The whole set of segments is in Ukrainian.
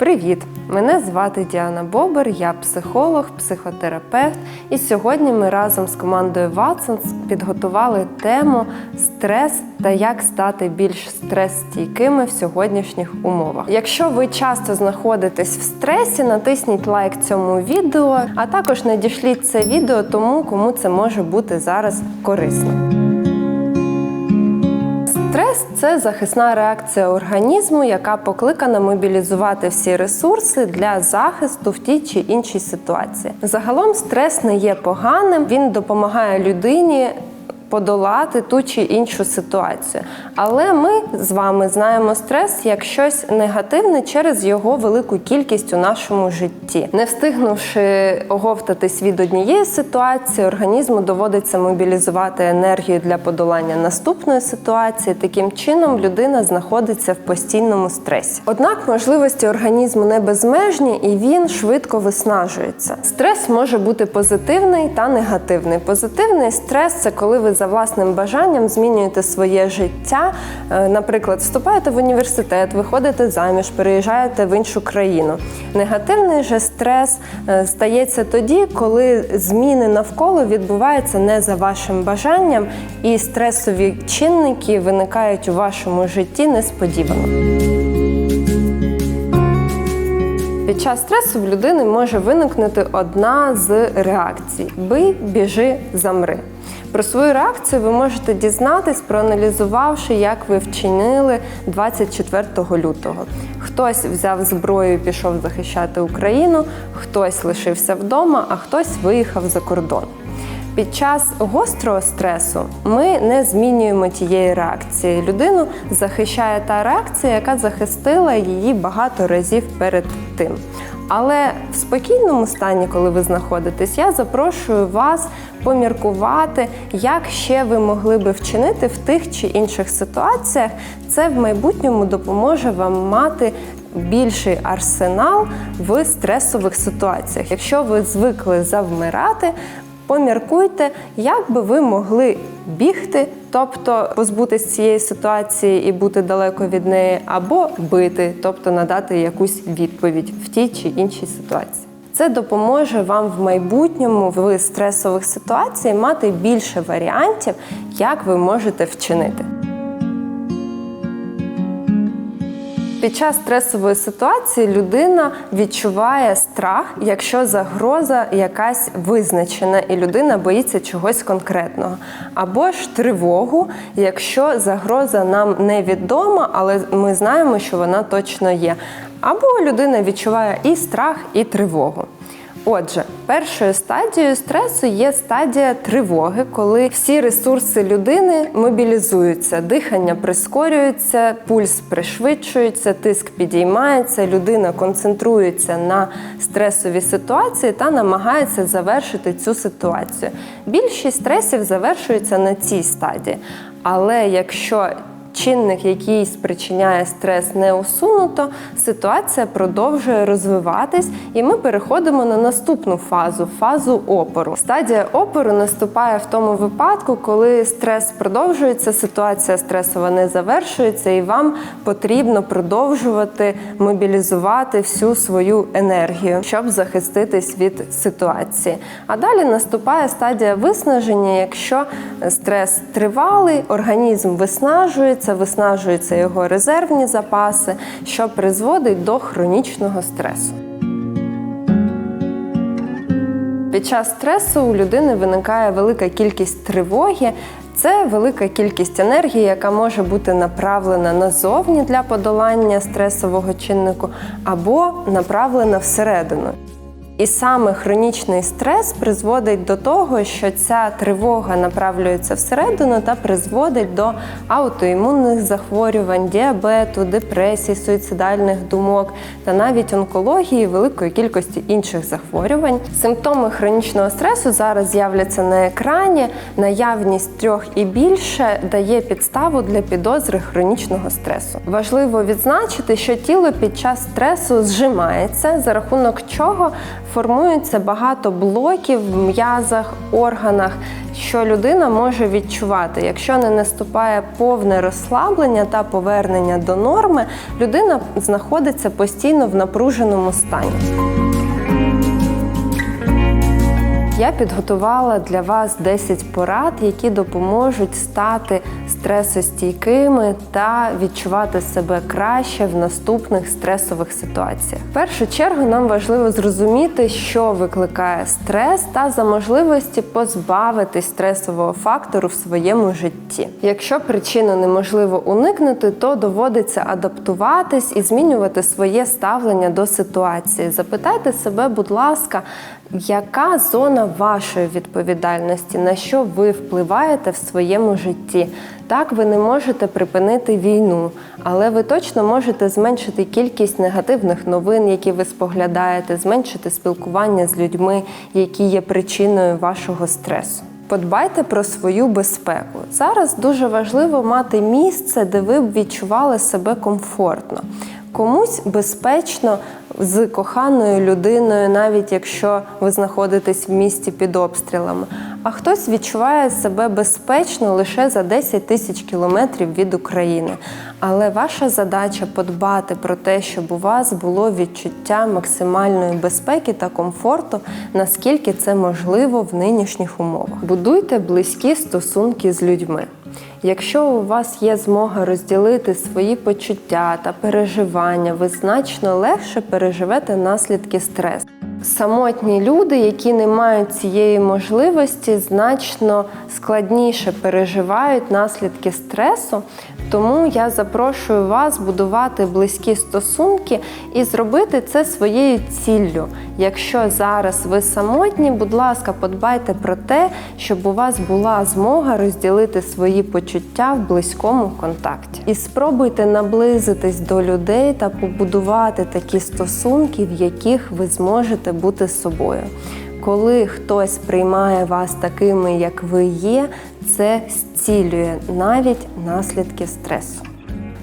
Привіт! Мене звати Діана Бобер, я психолог, психотерапевт. І сьогодні ми разом з командою Watsons підготували тему стрес та як стати більш стрес-стійкими в сьогоднішніх умовах. Якщо ви часто знаходитесь в стресі, натисніть лайк цьому відео, а також надішліть це відео тому, кому це може бути зараз корисно. Це захисна реакція організму, яка покликана мобілізувати всі ресурси для захисту в тій чи іншій ситуації. Загалом стрес не є поганим, він допомагає людині. Подолати ту чи іншу ситуацію. Але ми з вами знаємо стрес як щось негативне через його велику кількість у нашому житті. Не встигнувши оговтатись від однієї ситуації, організму доводиться мобілізувати енергію для подолання наступної ситуації. Таким чином людина знаходиться в постійному стресі. Однак можливості організму не безмежні і він швидко виснажується. Стрес може бути позитивний та негативний. Позитивний стрес це коли ви за власним бажанням змінюєте своє життя. Е, Наприклад, вступаєте в університет, виходите заміж, переїжджаєте в іншу країну. Негативний же стрес е, стається тоді, коли зміни навколо відбуваються не за вашим бажанням, і стресові чинники виникають у вашому житті несподівано. Під час стресу в людини може виникнути одна з реакцій: бий, біжи, замри. Про свою реакцію ви можете дізнатись, проаналізувавши, як ви вчинили 24 лютого. Хтось взяв зброю і пішов захищати Україну, хтось лишився вдома, а хтось виїхав за кордон. Під час гострого стресу ми не змінюємо тієї реакції. Людину захищає та реакція, яка захистила її багато разів перед тим. Але в спокійному стані, коли ви знаходитесь, я запрошую вас поміркувати, як ще ви могли би вчинити в тих чи інших ситуаціях. Це в майбутньому допоможе вам мати більший арсенал в стресових ситуаціях. Якщо ви звикли завмирати, поміркуйте, як би ви могли бігти, тобто позбутися цієї ситуації і бути далеко від неї, або бити, тобто надати якусь відповідь в тій чи іншій ситуації. Це допоможе вам в майбутньому в стресових ситуаціях мати більше варіантів, як ви можете вчинити. Під час стресової ситуації людина відчуває страх, якщо загроза якась визначена, і людина боїться чогось конкретного, або ж тривогу, якщо загроза нам невідома, але ми знаємо, що вона точно є. Або людина відчуває і страх, і тривогу. Отже, першою стадією стресу є стадія тривоги, коли всі ресурси людини мобілізуються, дихання прискорюється, пульс пришвидшується, тиск підіймається, людина концентрується на стресовій ситуації та намагається завершити цю ситуацію. Більшість стресів завершується на цій стадії. Але якщо чинник, який спричиняє стрес, не усунуто, ситуація продовжує розвиватись, і ми переходимо на наступну фазу фазу опору. Стадія опору наступає в тому випадку, коли стрес продовжується, ситуація стресова не завершується, і вам потрібно продовжувати мобілізувати всю свою енергію, щоб захиститись від ситуації. А далі наступає стадія виснаження, якщо стрес тривалий, організм виснажується це виснажуються його резервні запаси, що призводить до хронічного стресу. Під час стресу у людини виникає велика кількість тривоги. Це велика кількість енергії, яка може бути направлена назовні для подолання стресового чиннику, або направлена всередину. І саме хронічний стрес призводить до того, що ця тривога направлюється всередину та призводить до аутоімунних захворювань, діабету, депресії, суїцидальних думок та навіть онкології, великої кількості інших захворювань. Симптоми хронічного стресу зараз з'являться на екрані. Наявність трьох і більше дає підставу для підозри хронічного стресу. Важливо відзначити, що тіло під час стресу зжимається, за рахунок чого формується багато блоків в м'язах, органах, що людина може відчувати. Якщо не наступає повне розслаблення та повернення до норми, людина знаходиться постійно в напруженому стані. Я підготувала для вас 10 порад, які допоможуть стати стресостійкими та відчувати себе краще в наступних стресових ситуаціях. В першу чергу нам важливо зрозуміти, що викликає стрес, та за можливості позбавитись стресового фактору в своєму житті. Якщо причину неможливо уникнути, то доводиться адаптуватись і змінювати своє ставлення до ситуації. Запитайте себе, будь ласка, яка зона вашої відповідальності, на що ви впливаєте в своєму житті? Так, ви не можете припинити війну, але ви точно можете зменшити кількість негативних новин, які ви споглядаєте, зменшити спілкування з людьми, які є причиною вашого стресу. Подбайте про свою безпеку. Зараз дуже важливо мати місце, де ви б відчували себе комфортно. Комусь безпечно з коханою людиною, навіть якщо ви знаходитесь в місті під обстрілами. А хтось відчуває себе безпечно лише за 10 тисяч кілометрів від України. Але ваша задача подбати про те, щоб у вас було відчуття максимальної безпеки та комфорту, наскільки це можливо в нинішніх умовах. Будуйте близькі стосунки з людьми. Якщо у вас є змога розділити свої почуття та переживання, ви значно легше переживете наслідки стресу. Самотні люди, які не мають цієї можливості, значно складніше переживають наслідки стресу. Тому я запрошую вас будувати близькі стосунки і зробити це своєю ціллю. Якщо зараз ви самотні, будь ласка, подбайте про те, щоб у вас була змога розділити свої почуття в близькому контакті. І спробуйте наблизитись до людей та побудувати такі стосунки, в яких ви зможете бути собою. Коли хтось приймає вас такими, як ви є, це зцілює навіть наслідки стресу.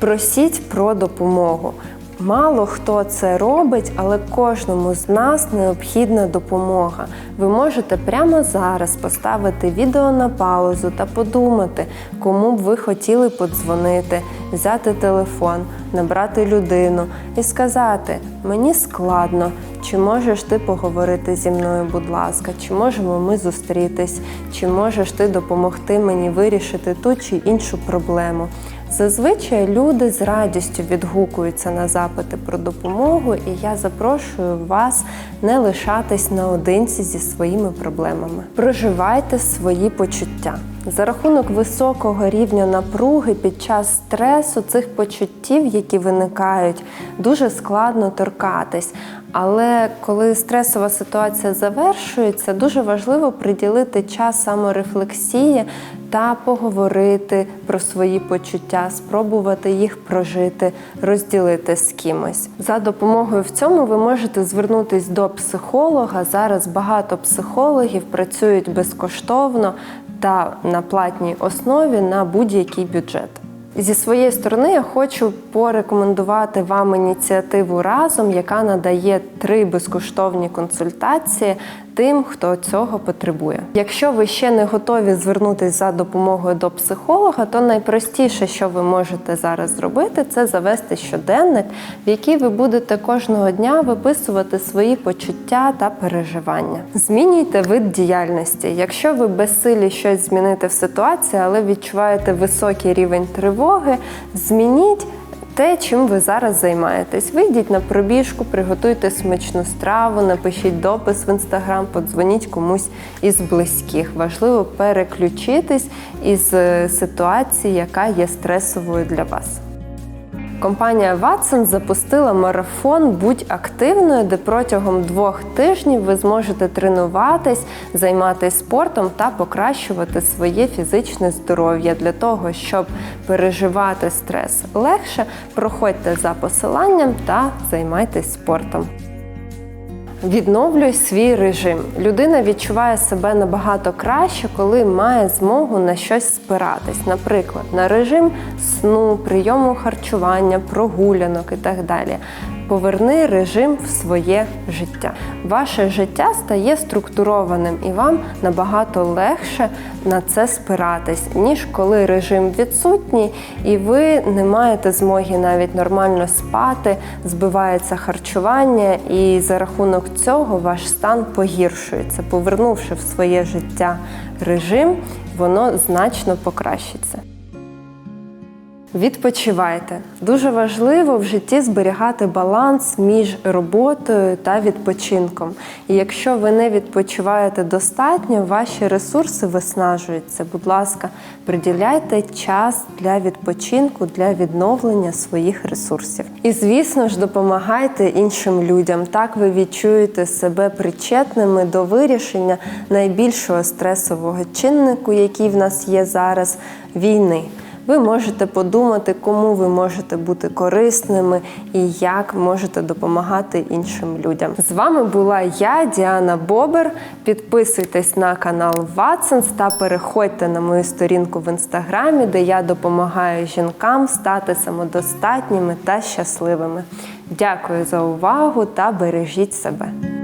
Просіть про допомогу. Мало хто це робить, але кожному з нас необхідна допомога. Ви можете прямо зараз поставити відео на паузу та подумати, кому б ви хотіли подзвонити, взяти телефон, набрати людину і сказати: Мені складно, чи можеш ти поговорити зі мною, будь ласка, чи можемо ми зустрітись, чи можеш ти допомогти мені вирішити ту чи іншу проблему. Зазвичай люди з радістю відгукуються на запити про допомогу, і я запрошую вас не лишатись наодинці зі своїми проблемами. Проживайте свої почуття. За рахунок високого рівня напруги під час стресу цих почуттів, які виникають, дуже складно торкатись. Але коли стресова ситуація завершується, дуже важливо приділити час саморефлексії та поговорити про свої почуття, спробувати їх прожити, розділити з кимось. За допомогою в цьому ви можете звернутись до психолога. Зараз багато психологів працюють безкоштовно та на платній основі на будь-який бюджет. Зі своєї сторони я хочу порекомендувати вам ініціативу разом, яка надає три безкоштовні консультації тим, хто цього потребує. Якщо ви ще не готові звернутися за допомогою до психолога, то найпростіше, що ви можете зараз зробити, це завести щоденник, в який ви будете кожного дня виписувати свої почуття та переживання. Змінюйте вид діяльності. Якщо ви безсилі щось змінити в ситуації, але відчуваєте високий рівень тривоги, змініть те, чим ви зараз займаєтесь. Вийдіть на пробіжку, приготуйте смачну страву, напишіть допис в інстаграм, подзвоніть комусь із близьких. Важливо переключитись із е, ситуації, яка є стресовою для вас. Компанія Watson запустила марафон Будь активною, де протягом двох тижнів ви зможете тренуватись, займатися спортом та покращувати своє фізичне здоров'я для того, щоб переживати стрес легше. Проходьте за посиланням та займайтесь спортом. Відновлюй свій режим. Людина відчуває себе набагато краще, коли має змогу на щось спиратись, наприклад, на режим сну, прийому харчування, прогулянок і так далі. Поверни режим в своє життя. Ваше життя стає структурованим і вам набагато легше на це спиратись, ніж коли режим відсутній, і ви не маєте змоги навіть нормально спати, збивається харчування, і за рахунок цього ваш стан погіршується. Повернувши в своє життя режим, воно значно покращиться. Відпочивайте. Дуже важливо в житті зберігати баланс між роботою та відпочинком. І якщо ви не відпочиваєте достатньо, ваші ресурси виснажуються. Будь ласка, приділяйте час для відпочинку, для відновлення своїх ресурсів. І звісно ж, допомагайте іншим людям. Так ви відчуєте себе причетними до вирішення найбільшого стресового чиннику, який в нас є зараз війни. Ви можете подумати, кому ви можете бути корисними і як можете допомагати іншим людям. З вами була я, Діана Бобер. Підписуйтесь на канал Ватсенс та переходьте на мою сторінку в інстаграмі, де я допомагаю жінкам стати самодостатніми та щасливими. Дякую за увагу та бережіть себе.